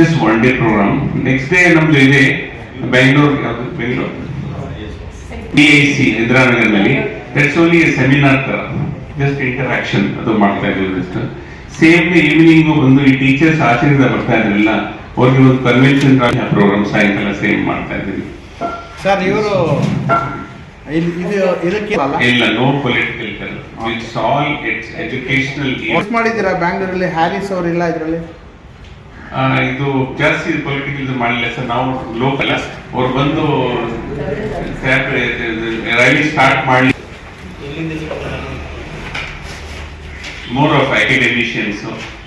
Just one day programme next day ನಮ್ದು ಇದೆ Bengaluru Bengaluru D I C ಇಂದಿರಾನಗರ್ನಲ್ಲಿ that's only seminar ತರ. Just interaction ಅದು ಮಾಡ್ತಾ ಇದ್ದೀವಿ ಜಸ್ಟ್ ಸೇಮ್ ಈವ್ನಿಂಗ್ ಬಂದು ಈ ಟೀಚರ್ಸ್ ಆಚೆಯಿಂದ ಬರ್ತಾ ಇದ್ರಲ್ಲ ಅವ್ರಿಗೆ ಒಂದು ಕನ್ವೆನ್ಷನ್ ಪ್ರೋಗ್ರಾಮ್ ಸಾಯಂಕಾಲ ಸೇಮ್ ಮಾಡ್ತಾ ಇದ್ದೀವಿ. ಸರ್ ಇವರು ಇಲ್ಲ no political it's all it's educational ಮಾಡಿದ್ದೀರಾ ಬ್ಯಾಂಗ್ಳೂರಲ್ಲಿ ಹ್ಯಾರಿಸ್ ಅವರಿಲ್ಲ ಇದರಲ್ಲಿ? ಇದು ಜಾಸ್ತಿ ಪೊಲಿಟಿಕಲ್ ಮಾಡಲಿಲ್ಲ ಸರ್. ನಾವು ಲೋಕಲ್ ಅವ್ರು ಬಂದು ರೈಲಿ ಸ್ಟಾರ್ಟ್ ಮಾಡಿ more of academicians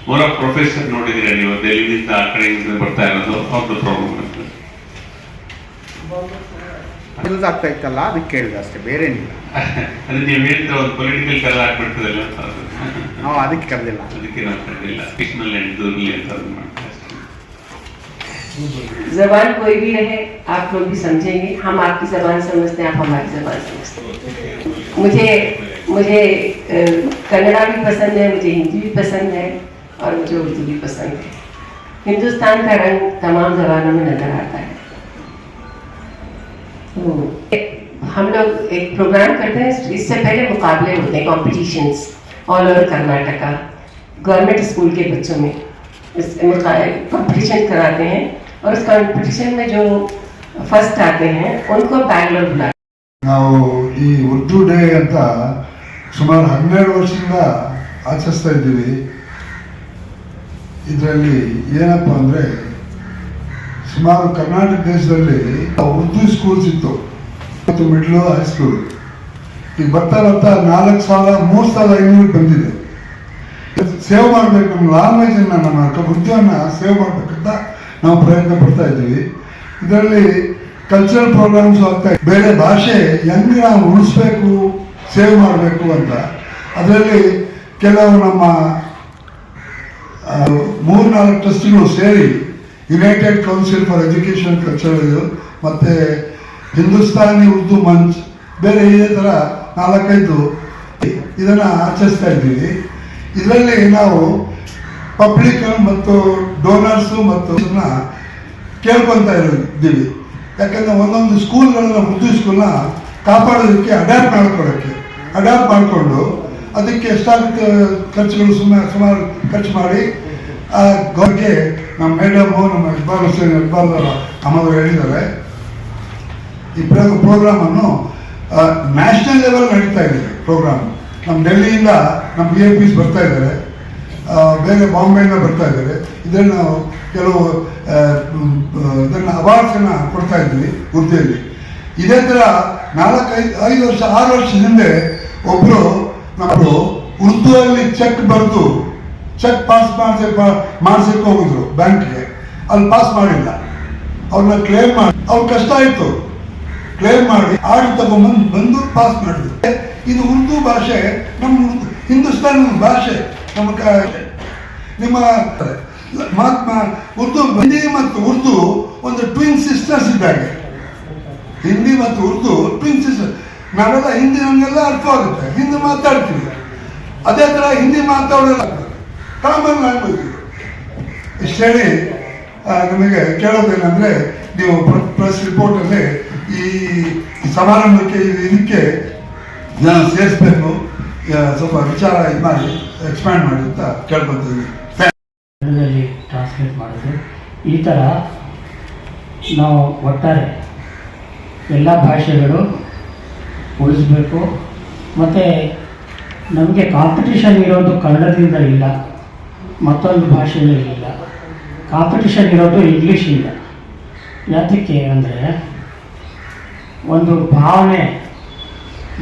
more of professor ನೋಡಿದಿರ ನೀವು? ದೆಹಲಿಯಿಂದ ಆ ಕಡೆಯಿಂದ ಬರ್ತಾ ಇರೋದು. ಅವ್ರದ್ದು ಪ್ರಾಬ್ಲಮ್ ಯೂಸ್ ಆಗ್ತಾ ಇತ್ತಲ್ಲ ಅದಕ್ಕೆ ಕೇಳಿದೆ ಅಷ್ಟೇ. ಬೇರೆ ಏನಿಲ್ಲ. ಅದು ನೀವು ಹೇಳ್ತಾ ಒಂದು ಪೊಲಿಟಿಕಲ್ ಕಲರ್ ಆಗ್ಬಿಡ್ತದಲ್ಲ. ನಾವು ಅದಕ್ಕೆ ಕರೆದಿಲ್ಲ. ಅದಕ್ಕೆ ನಾವು ಕರೆದಿಲ್ಲ. ಅಂತ. जबान कोई भी रहे, आप लोग भी समझेंगे। हम आपकी जबान समझते हैं, आप हमारी जबान समझते हैं। मुझे मुझे कन्नड़ा भी पसंद है, मुझे हिंदी भी पसंद है, और मुझे उर्दू भी पसंद है। हिंदुस्तान का रंग तमाम जबानों में नज़र आता है। तो हम लोग एक प्रोग्राम करते हैं, इससे पहले मुकाबले होते हैं competitions all over Karnataka government school के बच्चों में। कॉम्पिटिशन कराते हैं। और उस कंपटीशन में जो फर्स्ट आते हैं उनको बैंगलोर बुलाते ನಾವು ಈ ಉರ್ದು ಡೇ ಅಂತ ಸುಮಾರು ಹನ್ನೆರಡು ವರ್ಷದಿಂದ ಆಚರಿಸ್ತಾ ಇದ್ದೀವಿ ಇದರಲ್ಲಿ ಏನಪ್ಪ ಅಂದರೆ ಸುಮಾರು ಕರ್ನಾಟಕ ದೇಶದಲ್ಲಿ ಉರ್ದು ಸ್ಕೂಲ್ಸ್ ಇತ್ತು ಮತ್ತು ಮಿಡ್ಲು ಹೈಸ್ಕೂಲ್ ಈಗ ಬರ್ತಾ ಬರ್ತಾ ನಾಲ್ಕು ಸಾವಿರ ಮೂರು ಸಾವಿರ ಐನೂರು ಬಂದಿದೆ ಸೇವ್ ಮಾಡಬೇಕು ನಮ್ಮ ಲ್ಯಾಂಗ್ವೇಜನ್ನು ನಮ್ಮ ಉರ್ದುವನ್ನು ಸೇವ್ ಮಾಡಬೇಕಂತ ನಾವು ಪ್ರಯತ್ನ ಪಡ್ತಾ ಇದ್ದೀವಿ. ಇದರಲ್ಲಿ ಕಲ್ಚರಲ್ ಪ್ರೋಗ್ರಾಮ್ಸ್ ಆಗ್ತಾ. ಬೇರೆ ಭಾಷೆ ಹೆಂಗೆ ನಾವು ಉಳಿಸ್ಬೇಕು ಸೇವ್ ಮಾಡಬೇಕು ಅಂತ. ಅದರಲ್ಲಿ ಕೆಲವು ನಮ್ಮ ಮೂರು ಮೂರ್ನಾಲ್ಕು ಟ್ರಸ್ಟ್ಗಳು ಸೇರಿ united council for education culture ಇದು, ಮತ್ತು ಹಿಂದೂಸ್ತಾನಿ ಉರ್ದು ಮಂಚ್, ಬೇರೆ ಇದೇ ಥರ ನಾಲ್ಕೈದು ಇದನ್ನು ಆಚರಿಸ್ತಾ ಇದ್ದೀವಿ. ಇದರಲ್ಲಿ ನಾವು ಪಬ್ಲಿಕ್ ಮತ್ತು ಡೋನರ್ಸು ಮತ್ತು ಕೇಳ್ಕೊಂತ ಇದ್ದೀವಿ. ಯಾಕಂದರೆ ಒಂದೊಂದು ಸ್ಕೂಲ್ಗಳನ್ನ ಉರ್ದು ಸ್ಕೂಲ್ನ ಕಾಪಾಡೋದಕ್ಕೆ ಅಡ್ಯಾಪ್ಟ್ ಮಾಡ್ಕೊಡೋಕ್ಕೆ ಅಡ್ಯಾಪ್ಟ್ ಮಾಡಿಕೊಂಡು ಅದಕ್ಕೆ ಎಷ್ಟಾಗುತ್ತೆ ಖರ್ಚುಗಳು ಸುಮಾರು ಸುಮಾರು ಖರ್ಚು ಮಾಡಿ, ಆ ಗೌರ್ಗೆ ನಮ್ಮ ಮೇಡಮು, ನಮ್ಮ ಇಕ್ಬಾಲ್ ಹುಸೇನ್ ಇಕ್ಬಾಲ್ ಅಮ್ಮವರು ಹೇಳಿದ್ದಾರೆ. ಈ ಪ್ರೋಗ್ರಾಮನ್ನು ನ್ಯಾಷನಲ್ ಲೆವೆಲ್ ನಡೀತಾ ಇದೆ ಪ್ರೋಗ್ರಾಮ್. ನಮ್ಮ ಡೆಲ್ಲಿಯಿಂದ ನಮ್ಮ ಬಿ ಎ ಪಿಸ್ ಬರ್ತಾ ಇದ್ದಾರೆ. ಬೇರೆ ಬಾಂಬೆಯಿಂದ ಬರ್ತಾ ಇದ್ದಾರೆ. ಇದನ್ನು ಕೆಲವು ಇದನ್ನು ಅವಾರ್ಡ್ಸನ್ನು ಕೊಡ್ತಾ ಇದ್ವಿ ಹುದ್ದೆಯಲ್ಲಿ. ಇದೇ ಥರ ನಾಲ್ಕೈದು, ಐದು ವರ್ಷ, ಆರು ವರ್ಷ ಹಿಂದೆ ಒಬ್ಬರು ನಮ್ಮದು ಉರ್ದುವಲ್ಲಿ ಚೆಕ್ ಬರೆದು, ಚೆಕ್ ಪಾಸ್ ಮಾಡಿಸಿ ಮಾಡಿಸಕ್ಕೆ ಹೋಗಿದ್ರು ಬ್ಯಾಂಕ್ಗೆ. ಅಲ್ಲಿ ಪಾಸ್ ಮಾಡಿಲ್ಲ. ಅವ್ರನ್ನ ಕ್ಲೇಮ್ ಮಾಡಿ, ಅವ್ರು ಕಷ್ಟ ಆಯಿತು. ಕ್ಲೇಮ್ ಮಾಡಿ ಆಡಿ ತಗೊಂಬಂದು, ಬಂದು ಪಾಸ್ ಮಾಡಿದ್ರು. ಇದು ಉರ್ದು ಭಾಷೆ, ನಮ್ಮ ಹಿಂದೂಸ್ತಾನ ಭಾಷೆ. ನಮ್ಮ ಕ- ನಿಮ್ಮ ಮಹಾತ್ಮ ಉರ್ದು, ಹಿಂದಿ ಮತ್ತು ಉರ್ದು ಒಂದು ಟ್ವಿನ್ ಸಿಸ್ಟರ್ಸ್ ಇದ್ದಾಗೆ. ಹಿಂದಿ ಮತ್ತು ಉರ್ದು ಟ್ವಿನ್ ಸಿಸ್ಟರ್ ನಾವೆಲ್ಲ ಹಿಂದಿ ನಮಗೆಲ್ಲ ಅರ್ಥ ಆಗುತ್ತೆ. ಹಿಂದಿ ಮಾತಾಡ್ತೀವಿ. ಅದೇ ಥರ ಹಿಂದಿ ಮಾತಾಡೋಲ್ಲ ಕಾಮನ್ ಲ್ಯಾಂಗ್ವೇಜ್ ಇಷ್ಟು ಹೇಳಿ ನಮಗೆ ಕೇಳೋದೇನೆಂದರೆ ನೀವು ಪ್ರೆಸ್ ರಿಪೋರ್ಟಲ್ಲಿ ಈ ಸಮಾರಂಭಕ್ಕೆ, ಇದಕ್ಕೆ ನಾನು ಸೇರಿಸ್ಬೇಕು. ಸ್ವಲ್ಪ ವಿಚಾರ ಇದು ಮಾಡಿ ಎಕ್ಸ್ಪ್ಯಾಂಡ್ ಮಾಡಿ ಅಂತ ಕೇಳ್ಕೊತೀವಿ. ಟ್ರಾನ್ಸ್ಲೇಟ್ ಮಾಡಿದ್ರೆ ಈ ಥರ ನಾವು ಒಟ್ಟಾರೆ ಎಲ್ಲ ಭಾಷೆಗಳು ಉಳಿಸ್ಬೇಕು. ಮತ್ತು ನಮಗೆ ಕಾಂಪಿಟೇಷನ್ ಇರೋದು ಕನ್ನಡದಿಂದ ಇಲ್ಲ, ಮತ್ತೊಂದು ಭಾಷೆಯಲ್ಲಿ ಇಲ್ಲ. ಕಾಂಪಿಟೇಷನ್ ಇರೋದು ಇಂಗ್ಲೀಷಿಂದ ಯಾತಕ್ಕೆ ಅಂದರೆ ಒಂದು ಭಾವನೆ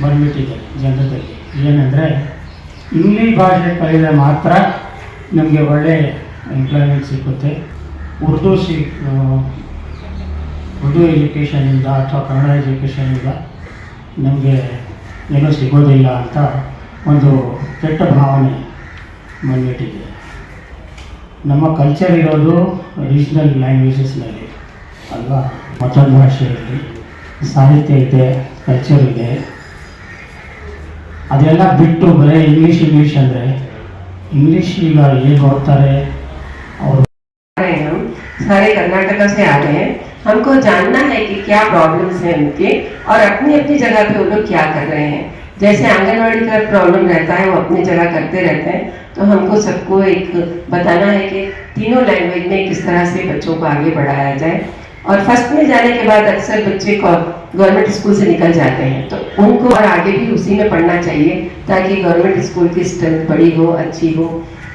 ಬಂದ್ಬಿಟ್ಟಿದೆ ಜನರಲ್ಲಿ ಏನಂದರೆ, ಇಂಗ್ಲೀಷ್ ಭಾಷೆ ಕಲಿದರೆ ಮಾತ್ರ ನಮಗೆ ಒಳ್ಳೆ ಎಂಪ್ಲಾಯ್ಮೆಂಟ್ ಸಿಗುತ್ತೆ ಉರ್ದು ಸಿ ಉರ್ದು ಎಜುಕೇಷನಿಂದ ಅಥವಾ ಕನ್ನಡ ಎಜುಕೇಷನಿಂದ ನಮಗೆ ಏನೂ ಸಿಗೋದಿಲ್ಲ ಅಂತ ಒಂದು ಕೆಟ್ಟ ಭಾವನೆ ಬಂದ್ಬಿಟ್ಟಿದೆ ನಮ್ಮ ಕಲ್ಚರ್ ಇರೋದು ರೀಜ್ನಲ್ ಲ್ಯಾಂಗ್ವೇಜಸ್ನಲ್ಲಿ ಅಲ್ವಾ? ಮತ್ತೊಂದು ಭಾಷೆಯಲ್ಲಿ ಸಾಹಿತ್ಯ ಇದೆ ಕಲ್ಚರ್ ಇದೆ. ಅದೆಲ್ಲ ಬಿಟ್ಟು ಬರೀ ಇಂಗ್ಲೀಷ್ ಇಂಗ್ಲೀಷ್ ಅಂದರೆ ಇಂಗ್ಲೀಷ್ ಈಗ ಏನು ಓದ್ತಾರೆ ಅವರು हैं हम सारे कर्नाटका से आ रहे हैं हमको जानना है कि क्या प्रॉब्लम्स हैं उनके और अपनी अपनी जगह पे वो लोग क्या कर रहे हैं जैसे आंगनवाड़ी का प्रॉब्लम रहता है वो अपनी जगह करते रहते हैं तो हमको सबको एक बताना है कि तीनों लैंग्वेज में किस तरह से बच्चों को आगे बढ़ाया जाए और फ़र्स्ट में जाने के बाद अक्सर बच्चे गवर्नमेंट स्कूल से निकल जाते हैं। तो उनको और आगे भी उसी में पढ़ना चाहिए, ताकि गवर्नमेंट स्कूल की स्ट्रेंथ बड़ी हो, अच्छी हो।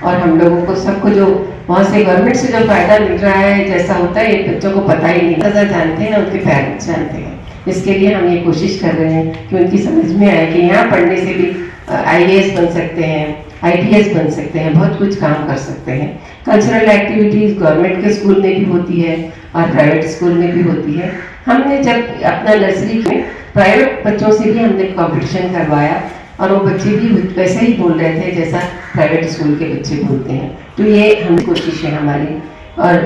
और हम लोगों को सबको जो वहाँ से गवर्नमेंट से जो फ़ायदा मिल रहा है, जैसा होता है बच्चों को पता ही नहीं। ज़्यादा जानते हैं, उनके पेरेंट्स जानते हैं। इसके लिए हम ये कोशिश कर रहे हैं कि उनकी समझ में आए कि यहाँ पढ़ने से भी आईएएस बन सकते हैं आईपीएस बन सकते हैं, बहुत कुछ काम कर सकते हैं। कल्चरल एक्टिविटीज़ गवर्नमेंट के स्कूल में भी होती है और प्राइवेट स्कूल में भी होती है। हमने जब अपना नर्सरी में प्राइवेट बच्चों से भी हमने कॉम्पिटिशन करवाया और वो बच्चे भी वैसे ही बोल रहे थे जैसा प्राइवेट स्कूल के बच्चे बोलते हैं। तो ये हम कोशिश है हमारी और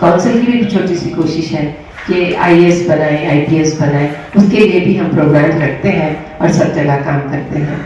काउंसिल की भी छोटी सी कोशिश है कि आईएएस बनाए आईपीएस बनाए, उसके लिए भी हम प्रोग्राम रखते हैं और सब जगह काम करते हैं।